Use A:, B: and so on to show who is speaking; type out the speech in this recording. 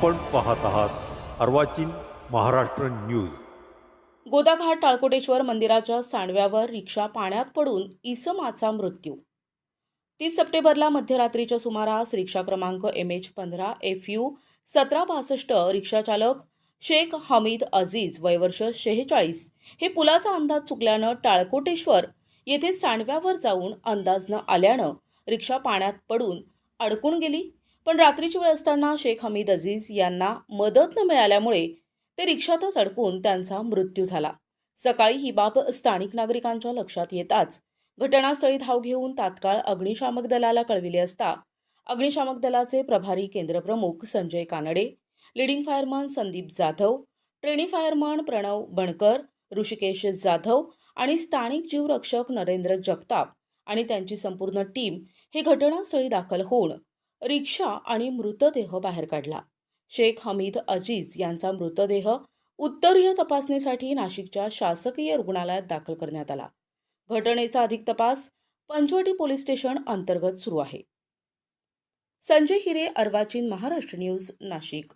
A: आपण पाहत आहात अर्वाचीन महाराष्ट्र न्यूज.
B: गोदाघाट टाळकोटेश्वर मंदिराच्या सांडव्यावर रिक्षा पाण्यात पडून इसमाचा मृत्यू. तीस सप्टेंबरला मध्यरात्रीच्या सुमारास रिक्षा क्रमांक एम एच पंधरा एफ यू सतरा पासष्ट रिक्षाचालक शेख हमीद अजीज वयवर्ष शेहेचाळीस हे पुलाचा अंदाज चुकल्यानं टाळकोटेश्वर येथे सांडव्यावर जाऊन अंदाज न आल्यानं रिक्षा पाण्यात पडून अडकून गेली. पण रात्रीची वेळ असताना शेख हमीद अजीज यांना मदत न मिळाल्यामुळे ते रिक्षातच अडकून त्यांचा मृत्यू झाला. सकाळी ही बाब स्थानिक नागरिकांच्या लक्षात येताच घटनास्थळी धाव घेऊन तात्काळ अग्निशामक दलाला कळविले असता अग्निशामक दलाचे प्रभारी केंद्रप्रमुख Sanjay Kanade leading fireman Sandeep Jadhav trainee fireman Pranav Bankar Rishikesh Jadhav आणि स्थानिक जीवरक्षक नरेंद्र जगताप आणि त्यांची संपूर्ण टीम हे घटनास्थळी दाखल होऊन रिक्षा आणि मृतदेह बाहेर काढला. शेख हमीद अजीज यांचा मृतदेह उत्तरीय तपासणीसाठी नाशिकच्या शासकीय रुग्णालयात दाखल करण्यात आला. घटनेचा अधिक तपास पंचवटी पोलीस स्टेशन अंतर्गत सुरू आहे. संजय हिरे अर्वाचीन महाराष्ट्र न्यूज नाशिक.